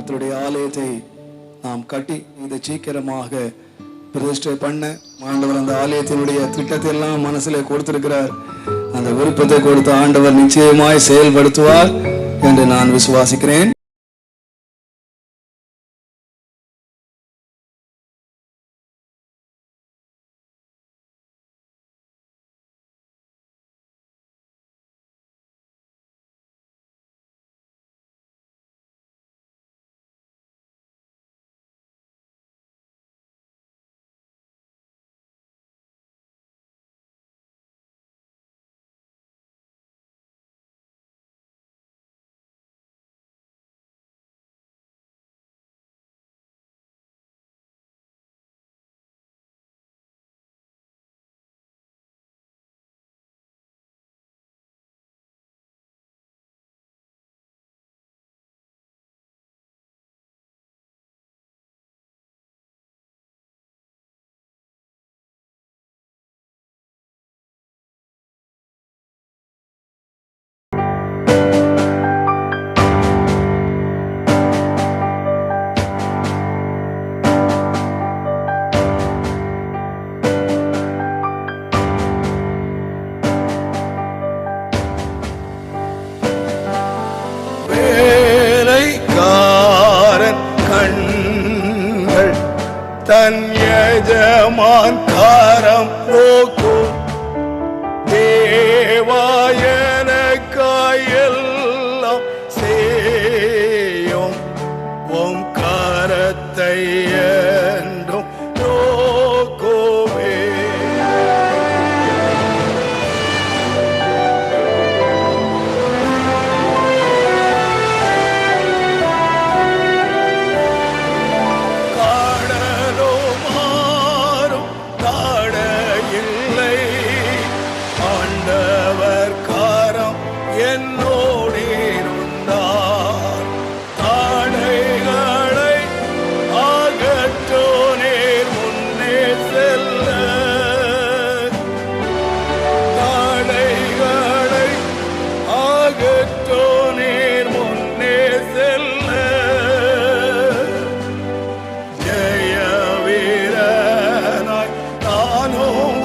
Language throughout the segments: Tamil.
கத்தருடைய ஆலயத்தை நாம் கட்டி இதை சீக்கிரமாக பிரதிஷ்டை பண்ண ஆண்டவர் அந்த ஆலயத்தினுடைய திட்டத்தை எல்லாம் மனசுல கொடுத்திருக்கிறார். அந்த விருப்பத்தை கொடுத்த ஆண்டவர் நிச்சயமாய் செயல்படுத்துவார் என்று நான் விசுவாசிக்கிறேன். தன் எஜமான் காரம் போக்கும் அகற்றோ முன்னே செல்ல. ஜெய வீரனாய் நானும்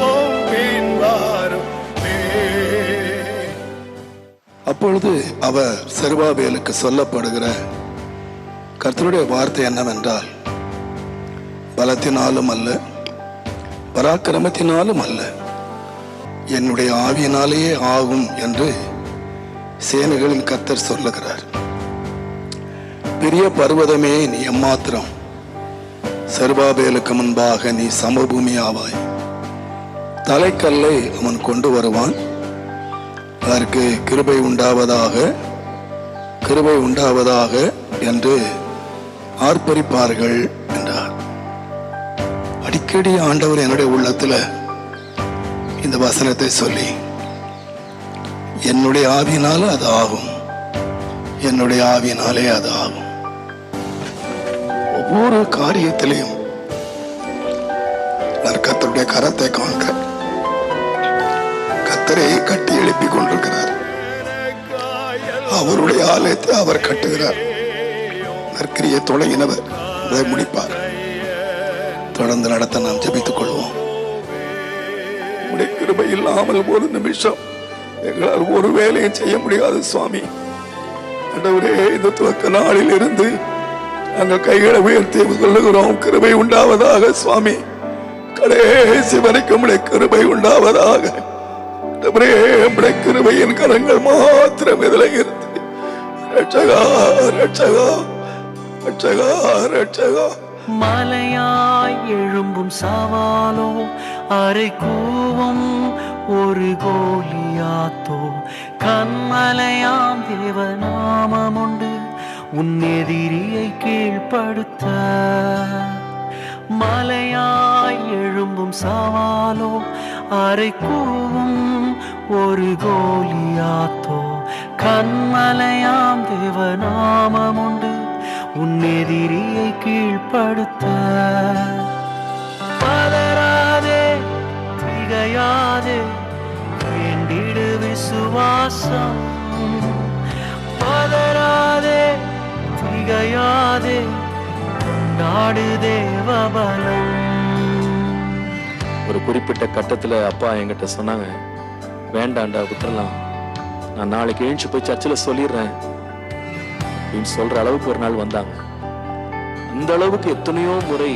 அப்பொழுது அவர் செருபாபேலுக்கு சொல்லப்படுகிற கர்த்தருடைய வார்த்தை என்னவென்றால் பலத்தினாலும் அல்ல பராக்கிரமத்தினாலும் அல்ல என்னுடைய ஆவியினாலேயே ஆகும் என்று சேனைகளின் கத்தர் சொல்லுகிறார். பெரிய பர்வதமே நீ எம்மாத்திரம். சர்வாபேலுக்கு முன்பாக நீ சமபூமி ஆவாய் தலைக்கல்லை அவன் கொண்டு வருவான். அதற்கு கிருபை உண்டாவதாக கிருபை உண்டாவதாக என்று ஆர்ப்பரிப்பார்கள் என்றார். அடிக்கடி ஆண்டவர் என்னுடைய உள்ளத்துல இந்த வசனத்தை சொல்லி என்னுடைய ஆவியினால அது ஆகும். என்னுடைய ஆவியினாலே அது ஆகும். ஒவ்வொரு காரியத்திலையும் நான் கரத்தை காண்கிறேன். கத்தரை கட்டி எழுப்பிக் கொண்டிருக்கிறார். அவருடைய ஆலயத்தை அவர் கட்டுகிறார். நற்கிரியை தொடங்கினவர் அதை முடிப்பார். தொடர்ந்து நடத்த நாம் ஜபித்துக் கொள்வோம். கிருபை இல்லாமல் ஒரு நிமிஷம் எங்களால் ஒரு வேலையும் செய்ய முடியாது சுவாமி. ஆண்டவரே இந்த துவக்க நாளில் இருந்து நாங்கள் கைகளை உயர்த்தி சொல்லுகிறோம் கிருபை உண்டாவதாக சுவாமி. கடைசி வரைக்கும் உடைய கிருபை உண்டாவதாக. உடைய கிருபையின் கரங்கள் மாத்திரம் இதில் இருந்து. ரட்சகா ரட்சகா ரட்சகா ரட்சகா மலையாய் எழும்பும் சவாலோ அரை கூவும் ஒரு கோலியாத்தோ கண்மலையாம் தேவநாமமுண்டு உன் எதிரியை கீழ்ப்படுத்த. மலையாய் எழும்பும் சவாலோ அரை கூவும் ஒரு கோலியாத்தோ கண்மலையாம் தேவநாமமுண்டு உன் எதிரியை கீழ்ப்படுத்த. பாசம் பதறாதே திகையாதே நாடு தேவபலம் ஒரு குறிப்பிட்ட கட்டத்துல அப்பா என்கிட்ட சொன்னாங்க வேண்டாண்டா விட்டுறலாம். நான் நாளைக்கு எழுந்து போய் சர்ச்சில் சொல்லிடுறேன். அப்படின்னு சொல்ற அளவுக்கு ஒரு நாள் வந்தாங்க. இந்த அளவுக்கு எத்தனையோ முறை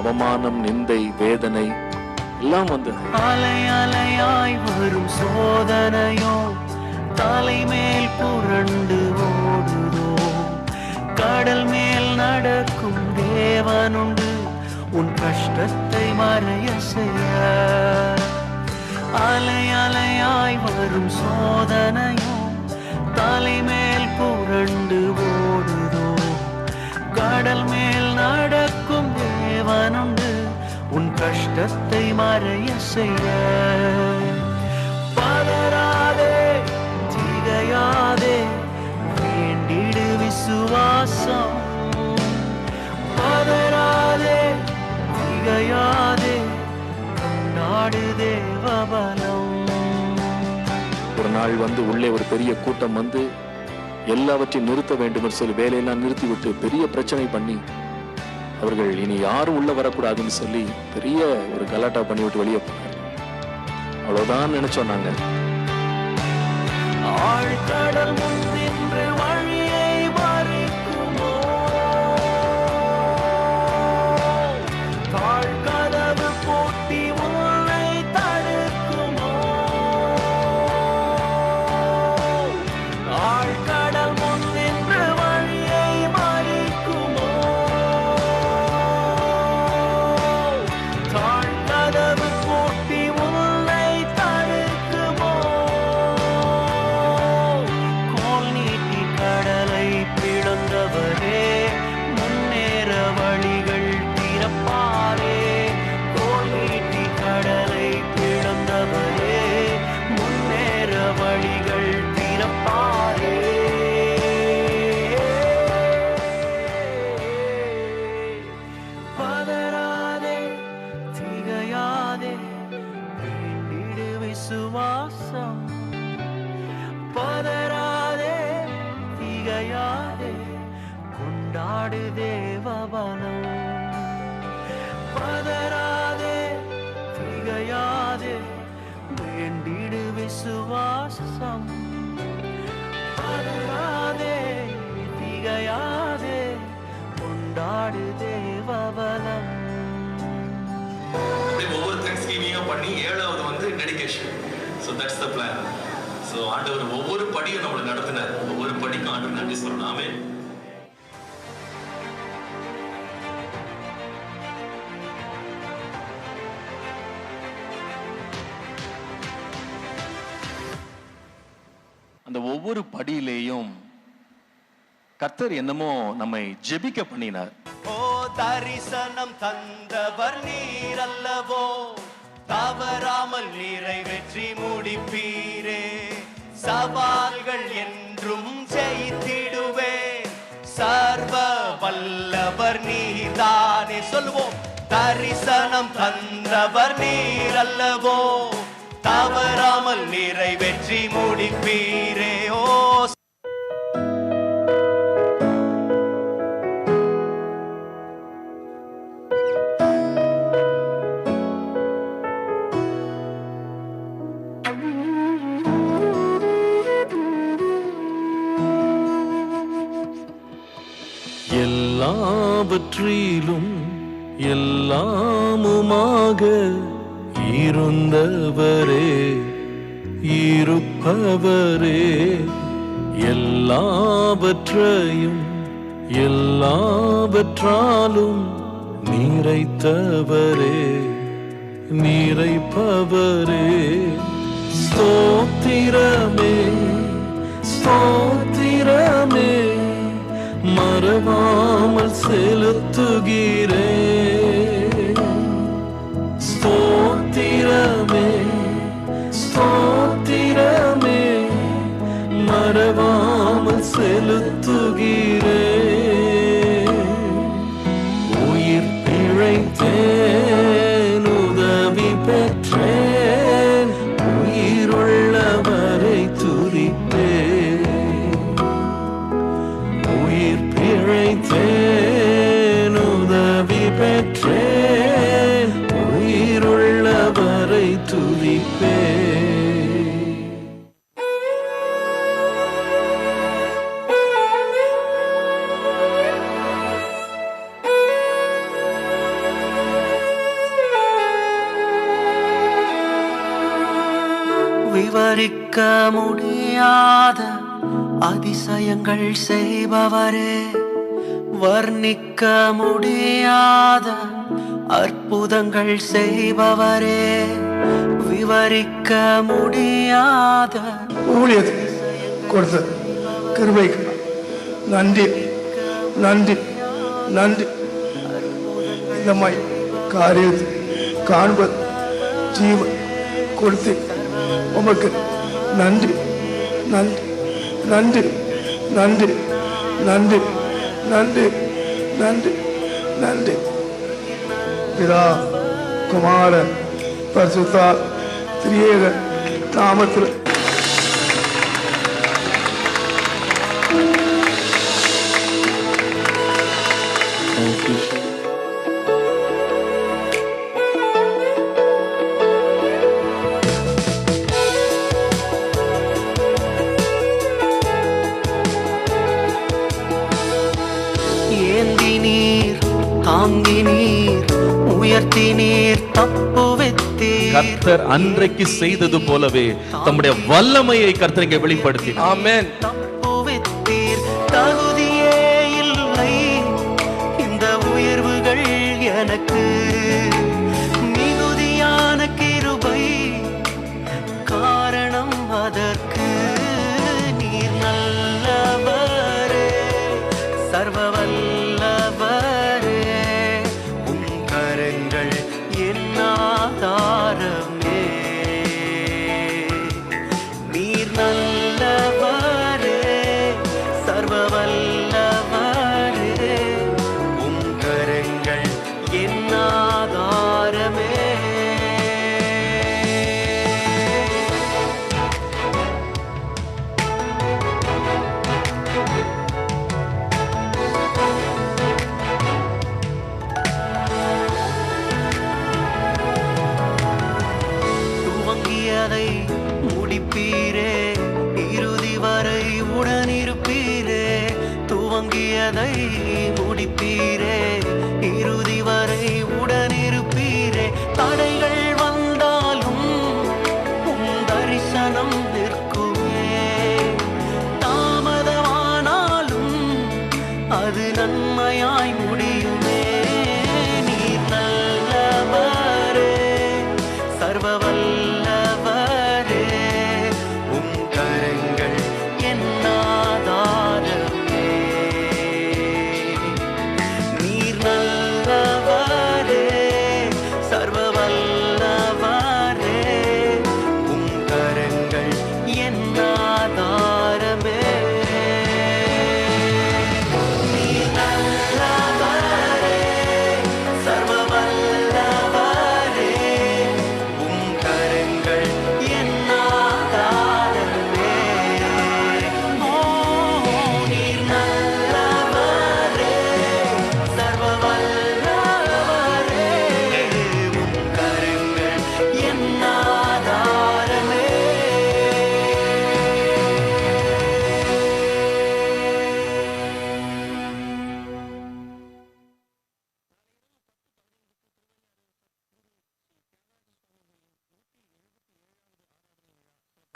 அவமானம் நிந்தை வேதனை எல்லாம் வந்து அலை அலையாய் வரும் சோதனையோ தலைமேல் புரண்டு ஓடுதோம். கடல் மேல் நடக்கும் தேவனுண்டு. உன் கஷ்டத்தை மறைய செய்ய. அலை அலையாய் வரும் சோதனையோ தலைமேல் புரண்டு ஓடுதோம். கடல் மேல் நடக்கும் தேவனுண்டு. உன் கஷ்டத்தை மறைய செய்ய. திகையாதே வேண்டிடு விசுவாசம். பதறாதே திகையாதே. நாடு தேவபலம். ஒரு நாள் வந்து உள்ளே ஒரு பெரிய கூட்டம் வந்து எல்லாவற்றையும் நிறுத்த வேண்டும் என்று சொல்லி வேலையெல்லாம் நிறுத்திவிட்டு பெரிய பிரச்சனை பண்ணி அவர்கள் இனி யாரும் உள்ள வரக்கூடாதுன்னு சொல்லி பெரிய ஒரு கலாட்டா பண்ணிவிட்டு வெளியே போனாங்க அவ்வளவுதான் நினைச்சோம் நாங்கள் ஆழ்கடல் முன் நின்று திகையாதே கொண்டாடு தேவபலம் பதராதே திகையாதே வேண்டிடு விசுவாசம். பதராதே திகையாதே கொண்டாடு தேவபலம் ஒவ்வொரு தேங்க்ஸ் கிவிங்காக பண்ணி ஏழாவது வந்து dedication so that's the plan so ஆண்டவர் ஒவ்வொரு படியும் நம்மளை நடத்தினார். ஒவ்வொரு படிக்கும் ஆண்டவர் நன்றி சொல்லணும். ஆமென். அந்த ஒவ்வொரு படியிலேயும் கர்த்தர் என்னமோ நம்மை ஜெபிக்க பண்ணினார். ஓ தரிசனம் தந்தவர் நீர் அல்லவோ தவறாமல் நிறைவேற்றி முடிப்பீரே. சவால்கள் என்றும் ஜெயித்திடுவே. சர்வ வல்லவர் நீதானே சொல்வோம். தரிசனம் தந்தவர் நீர் அல்லவோ தவறாமல் நிறைவேற்றி முடிப்பீரே ஓ எல்லாவற்றிலும் எல்லாமுமாக இருந்தவரே இருப்பவரே எல்லாவற்றையும் எல்லாவற்றாலும் நிறைத்தவரே நிறைப்பவரே. ஸ்தோத்திரமே ஸ்தோத்திரமே. மறவாமல் செலுத்துகிறே ஸ்தோத்திரமே ஸ்தோத்திரமே மறவாமல் செலுத்துகிறே விவரிக்க முடியாத அதிசயங்கள் செய்பவரே வர்ணிக்க முடியாத அற்புதங்கள் செய்பவரே விவரிக்க முடியாத ஊழியது கொடுத்த கிருபைக்கு நன்றி நன்றி நன்றி. இந்த மாதிரி காரியத்தை காண்பது ஜீவன் கொடுத்து உமக்கு நன்றி. நன்றி. நன்றி. நன்றி. நன்றி. நன்றி. நன்றி. நன்றி. பிதா குமார பரிசுத்தார் திரியேக நாமத்தில் கர்த்தர் அன்றைக்கு செய்தது போலவே தம்முடைய வல்லமையை கர்த்தர் இங்கே வெளிப்படுத்தினார். ஆமென். தப்புவித்தீர்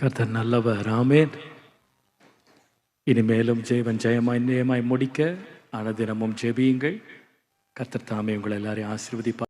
கர்த்தர் நல்லவர். ராமேன் இனிமேலும் ஜெயவன் ஜெயமாய் நியமாய் முடிக்க அனுதினமும் ஜெபியுங்கள். கர்த்தர் தாமே உங்களை எல்லாரையும் ஆசீர்வதிப்பார்.